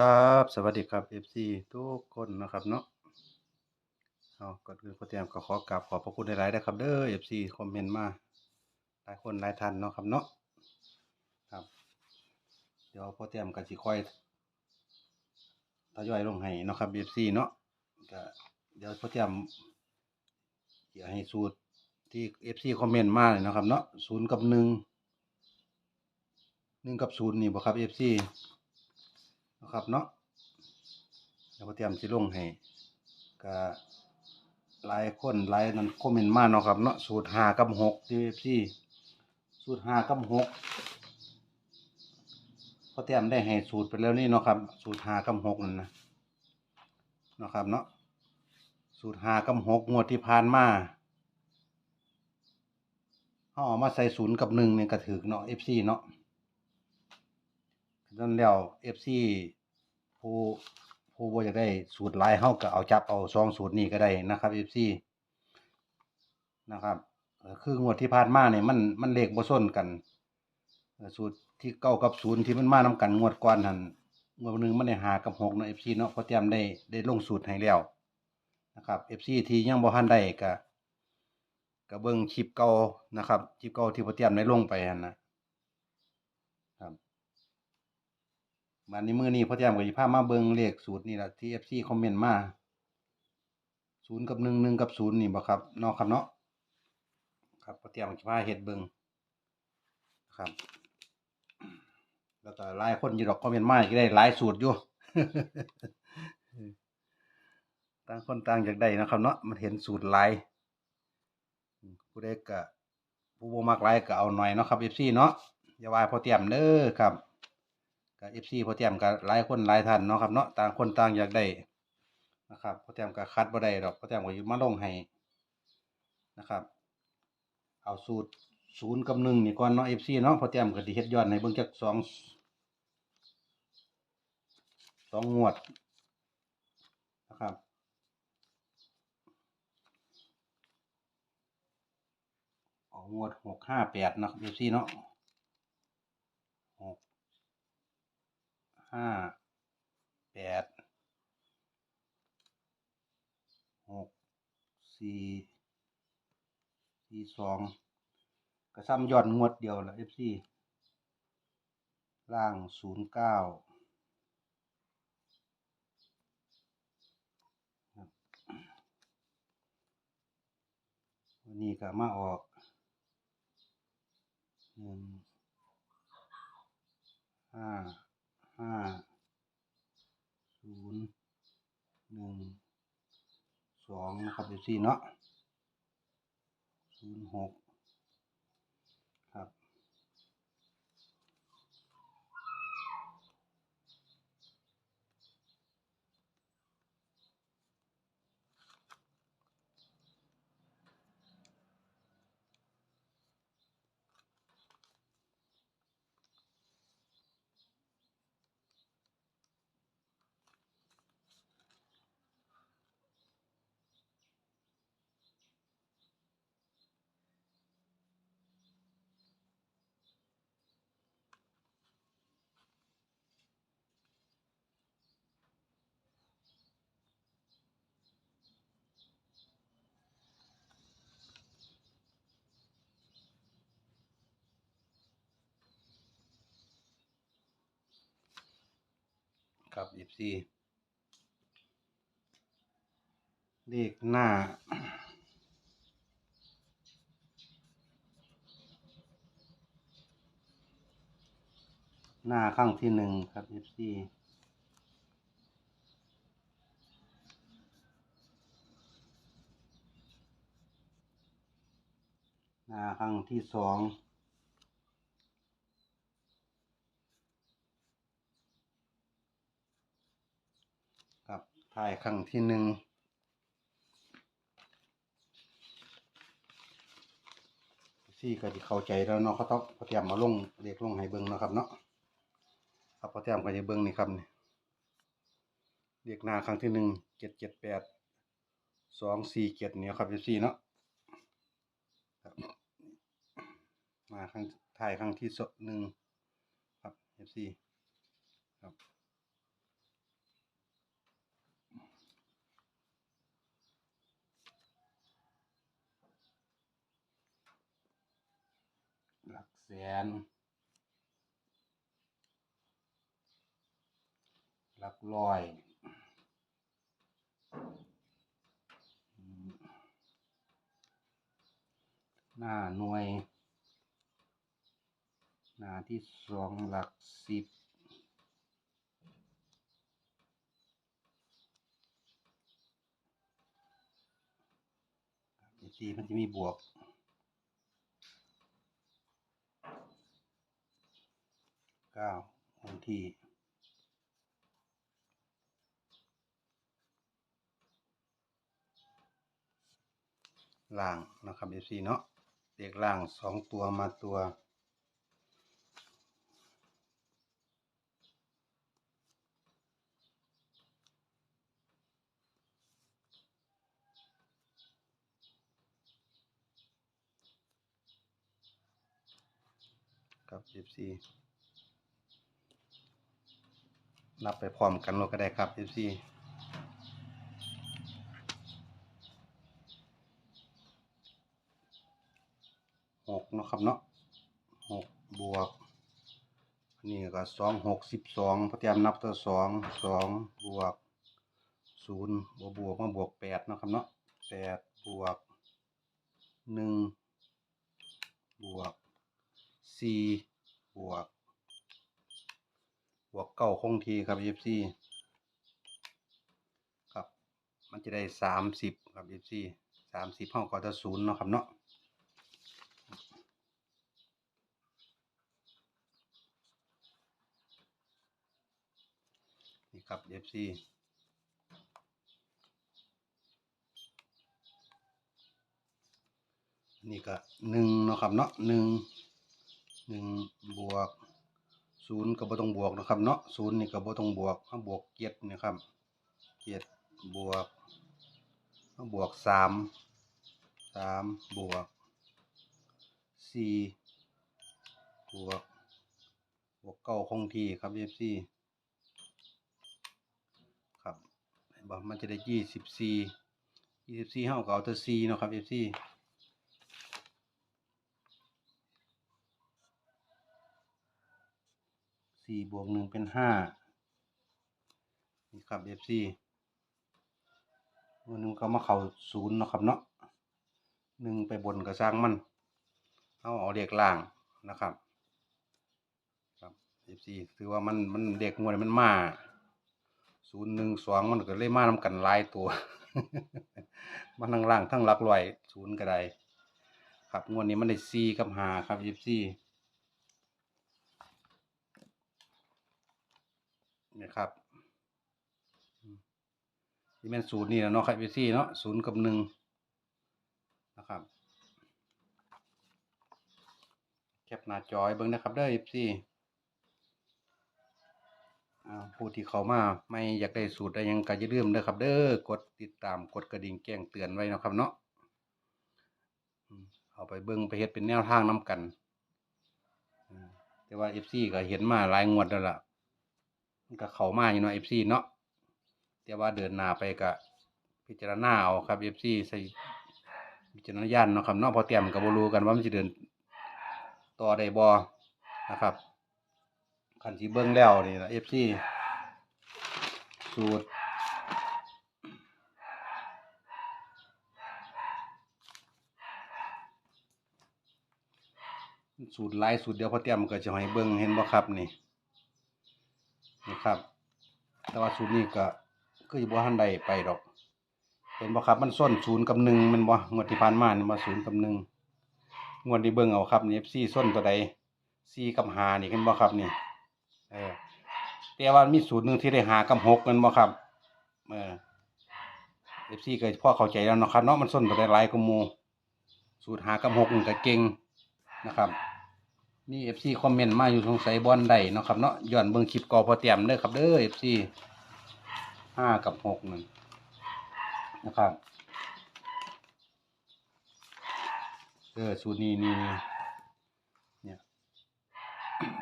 ครับ สวัสดีครับ FC ทุกคนนะครับเนาะเอาก่อนอื่นขอเตรียมก็ขอกราบขอบพระคุณหลายๆนะครับเด้อ FC คอมเมนต์มาหลายคนหลายท่านเนาะครับเนาะครับ เดี๋ยวพอเตรียมก็สิค่อยทยอยลงให้เนาะครับ FC เนาะก็เดี๋ยวพอเตรียมเดี๋ยวให้สูตรที่ FC คอมเมนต์มาเลยเนาะครับเนาะศูนย์กับหนึ่งหนึ่งกับศูนย์นี่บ่ครับ FC นะครับเนาะเดี๋ยวพอเตรียมสิลงให้ก็หลายคนหลายนั้นคอมเมนต์มาเนาะครับเนาะสูตรห้ากับหกที่ FC สูตรห้ากับหกพอเตรียมได้ให้สูตรไปแล้วนี่เนาะครับ สูตรห้ากับหกนั่นนะเนาะครับเนาะสูตรห้ากับหกงวดที่ผ่านมาเขาเอามาใส่ศูนย์กับหนึ่งเนี่ยก็ถือเนาะ FC เนาะ นั่นแล้วเอฟซีผู้ผู้บ่อยากได้สูตรลายเฮาก็เอาจับเอาสองสูตรนี้ก็ได้นะครับเอฟซีนะครับคืองวดที่ผ่านมาเนี่ยมันมันเลขบ่ซ้นกัน สูตรที่เก้ากับศูนย์ที่มันมานํกันงวดก่อนหั่นงวดหนึงมันได้หากับหกเนาะ FC เนาะเพอเตรียมได้ได้ลงสูตรให้แล้วนะครับ FC ที่ยังบ่ทันได้ก็ก็เบิ่งคลิปเก่านะครับคลิปเก่าที่พอเตรียมได้ลงไปหันนะครับ บัดนี้มื้อนี้พ่อแจ่มก็สิพามาเบิ่งเลขสูตรนี่ล่ะที่ FC คอมเมนต์มา0กับ1 1กับ0นี่บ่ครับเนาะครับเนาะครับพ่อแจ่มสิพาเฮ็ดเบิ่งครับ แล้วก็หลายคนอยู่ดอกคอมเมนต์มาก็ได้หลายสูตรอยู่ต่างคนต่างอยากได้นะครับเนาะมันเห็นสูตรลายผู้ใดก็ผู้บ่มักลายก็เอาหน่อยเนาะครับ FC เนาะอย่าว่าพ่อแจ่มเด้อครับ กับเอฟซีพอเตรียมกับหลายคนหลายท่านเนาะครับเนาะต่างคนต่างอยากได้นะครับพอเตรียมกับคัดบ่ได้ดอกพอเตรียมก็อยู่มาลงให้นะครับ เอาสูตรศูนย์กับหนึ่งนี่ก่อนเนาะเอฟซีเนาะพอเตรียมก็สิเฮ็ดยอนให้เบิ่งจักสองสองงวดนะครับเอางวดหกห้าแปดเนาะเอฟซีเนาะหก ห้าแปดหกสี่สี่สองก็ซ้ำยอดงวดเดียวละเอฟซีล่างศูนย์เก้าวันนี้ก็มาออกหนึ่งห้า ห้าศูนย์หนึ่งสองนะครับเอฟซีเนาะศูนย์หก ครับเอฟซีเลขหน้า หน้าข้างที่หนึ่งครับเอฟซีหน้าข้างที่สอง กับถ่ายข้งที่หนึ่งซี่ก็จะเข้าใจแล้วเนาะเขาต้องพอเตรียมมาลงเรียกลงให้เบิ่งเนาะครับเนาะครับพอเตรียมก็จะเบิ่งนี่ครับเนี่ยเรียกหน้าครั้งที่หนึ่งเจ็ดเจ็ดแปดสองสี่เจ็ดเนี่ยครับซี่เนาะมาครั้งถ่ายครั้งที่สหนึ่งครับซี่ครับ แสน หลักร้อยหน้าหน่วย หน้าที่สองหลักสิบสี่มันจะมีบวก เก้าคงที่ล่างนะครับ FC เนาะเด็กล่างสองตัวมาตัวครับ FC นับไปพร้อมกันเราก็ได้ครับ FC หกเนาะครับเนาะหกบวกนนี้ก็สองหกสิบสองพอเตรียมนับตัวสองสองบวกศูนย์บวกบวกมาบวกแปดเนาะครับเนาะแปดบวกหนึ่งบวกสี่บวก บวกเก้าคงทีครับ FC ครับ มันจะได้สามสิบครับ FC สามสิบห้องก็จะศูนย์เนาะครับเนาะนี่ครับ FC นี่ก็หนึ่งเนาะครับเนาะหนึ่งหนึ่งบวก ศูนย์ก็บ่ต้องบวกนะครับเนาะศูนย์นี่ก็บ่ต้องบวกเอาบวกเจ็ดนะครับเจ็ดบวกเอาบวกสามสามบวกสี่บวกบวกเก้าคงที่ครับ FC ครับเห็นบ่มันจะได้ยี่สิบสี่ยี่สิบสี่เท่ากับเอาตัวสี่เนาะครับ FC สี่บวกหนึ่งเป็นห้านี่ครับ FC วันนึงก็มาเข้าศูนย์นะครับเนาะหนึ่งไปบนก็สร้างมันเอาเอาเรียกล่างนะครับครับ FC ถือว่ามันมันเด็กงวดมันมาศูนย์หนึ่งสองมันก็เลยมานำกันลายตัวมันทั้งล่างทั้งหลักร้อยศูนย์ก็ได้ครับงวดนี้มันได้สี่กับหาครับ FC นี่ครับอืมนี่เป็นศูนย์นี่แหละเนาะครับ FC เนาะศูนย์กับหนึ่งนะครับ แคปหน้าจอยเบิ่งนะครับเด้อ FC อ่าผู้ที่เขามาไม่อยากได้สูตรได้ยังก็อย่าลืมเด้อครับ เด้อกดติดตามกดกระดิ่งแจ้งเตือนไว้นะครับเนาะเอาไปเบิ่งไปเฮ็ดเป็นแนวทางนํกันแต่ว่า FC ก็เห็นมาหลายงวดแล้วล่ะ มันก็เข้ามาอยู่เนาะ FC เนาะแต่ว่าเดินหน้าไปก็พิจารณาเอาครับ FC ใส่พิจารณาญาณเนาะครับเนาะพอเตรียมก็บ่รู้กันว่ามันสิเดินต่อได้บ่นะครับคันสิเบิ่งแล้วนี่ล่ะ FC สูตรสูตรหลายสูตรเดียวพอเตรียมก็จะให้เบิ่งเห็นบ่ครับนี่ นี่ครับ แต่ว่าสูตรนี้ก็คือสิบ่ทันได้ไปดอก เห็นบ่ครับมันส้นศูนย์กับหนึ่งมันบ่งวดที่ผ่านมาเนี่ยมาศูนย์กับหนึ่งงวดนี้เบิ่งเอาครับนี่ FC ส้นตัวใด4กับ5นี่เห็นบ่ครับนี่เออแต่ว่ามีสูตรหนึ่งที่ได้หากับหกนั่นบ่ครับเออเอฟซีก็พ่อเข้าใจแล้วเนาะครับเนาะมันส้นตัวได้หลายกว่าหมูสูตรหากับหกนี่ก็เก่งนะครับ นี่เอฟซีคอมเมนต์มาอยู่สงสัยบอลใดเนาะครับเนาะย้อนเบิ่งคลิปกอพอเตรียมเด้อครับเด้อเอฟซีห้ากับหกนั่นนะครับเออสูตรนี้นี่เนี่ย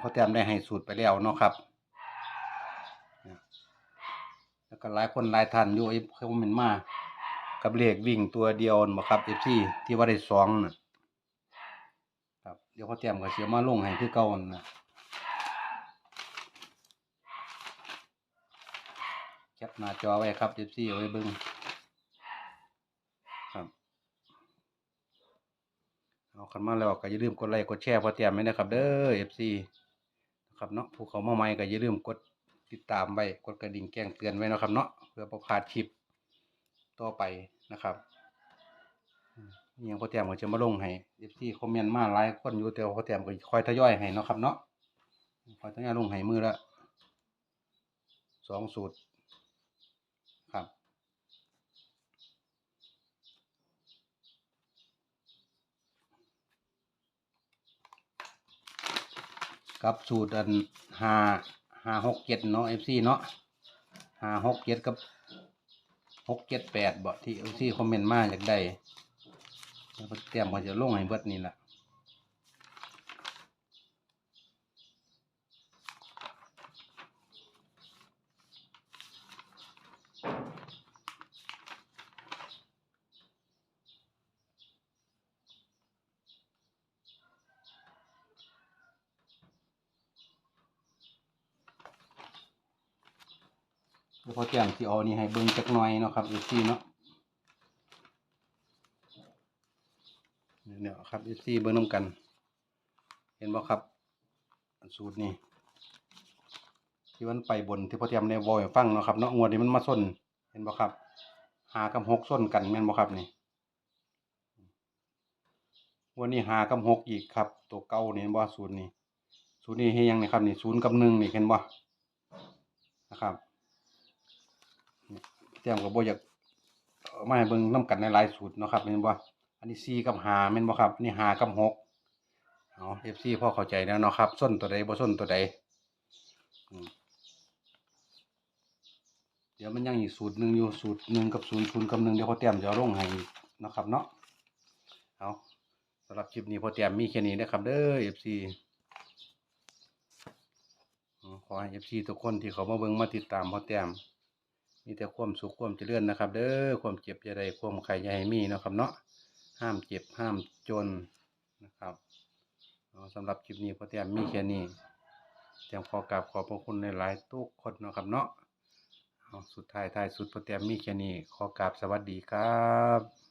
พอเตรียมได้ให้สูตรไปแล้วเนาะครับแล้วก็หลายคนหลายท่านอยู่ไอ้เขาเมนต์มากับเลขวิ่งตัวเดียวบ่ครับ FC ที่ว่าได้สองน่ะ เดี๋ยวพอเตรียมก็เสียมาลงให้คือเก่านั่นนะแคปหน้าจอไว้ครับ FC เอาไว้เบิ่งครับเอาคันมาแล้วก็อย่าลืมกดไลค์กดแชร์พอเตรียมไว้นะครับ เด้อ FC นะครับเนาะผู้เขามาใหม่ก็อย่าลืมกดติดตามไว้กดกระดิ่งแจ้งเตือนไว้นะครับเนาะเพื่อประพลาดคลิปต่อไปนะครับ อืมอิหยังพอเตรียมก็จะมาลงให้ FC คอมเมนต์มาหลายคนอยู่แต่ว่าพอเตรียมก็คอยทยอยให้เนาะครับเนาะคอยทยอยลงให้มือละสองสูตรครับกับสูตรอันห้าห้าหกเจ็ดเนาะเอฟซีเนาะห้าหกเจ็ดกับหกเจ็ดแปดบ่ที่เอฟซีคอมเมนต์มาอยากได้ แล้วก็เตรียมมาจะลงให้เบิดนี่แหละแล้วพอเตรียมที่เอานี่ให้เบิ่งจักหน่อยเนาะครับเอฟซีเนาะเนี่ย ครับเอซีเบิ่งน้ำกัน เห็นบ่ครับอันสูตรนี้ที่มันไปบนที่พอเตรียมในวอยฟังเนาะครับเนาะงวดนี้มันมาส้น เห็นบ่ครับ หากับหกส้นกันแม่นบ่ครับนี่วันนี้หากับหกอีกครับ ตัวเก่านี่บ่สูตรนี้สูตรนี้เฮ็ดหยังนี่ครับนี่ศูนย์กับหนึ่งนี่เห็นบ่นะครับเตรียมกับบ่อยากเอามาให้เบิ่งนํกันในหลายสูตรเนาะครับเห็นบ่ อันนี้4กับ5แม่นบ่ครับอันนี้5กับ6เอา FC พอเข้าใจแล้วเนาะครับส้นตัวใดบ่ส้นตัวใดเดี๋ยวมันยังอีกสูตรหนึ่งอยู่สูตรหนึ่งกับศูนย์ศูนย์กับหนึ่งเดี๋ยวพอเตรียมจะเอาลงให้นะครับเนาะเอาสำหรับคลิปนี้พอเตรียมมีแค่นี้นะครับ เด้อ FC อืมขอให้เอฟซีทุกคนที่เขามาเบิ่งมาติดตามพ่อแต้มมีแต่ความสุขความเจริญนะครับ เด้อความเจ็บอย่าได้ความไข่อย่าให้มีนะครับเนาะ ห้ามเจ็บห้ามจนนะครับสำหรับคลิปนี้พ่อแต้มมีแค่นี้แต้มขอกราบขอบพระคุณในหลายๆทุกคนนะครับเนาะสุดท้ายท้ายสุดพ่อแต้มมีแค่นี้ขอกราบสวัสดีครับ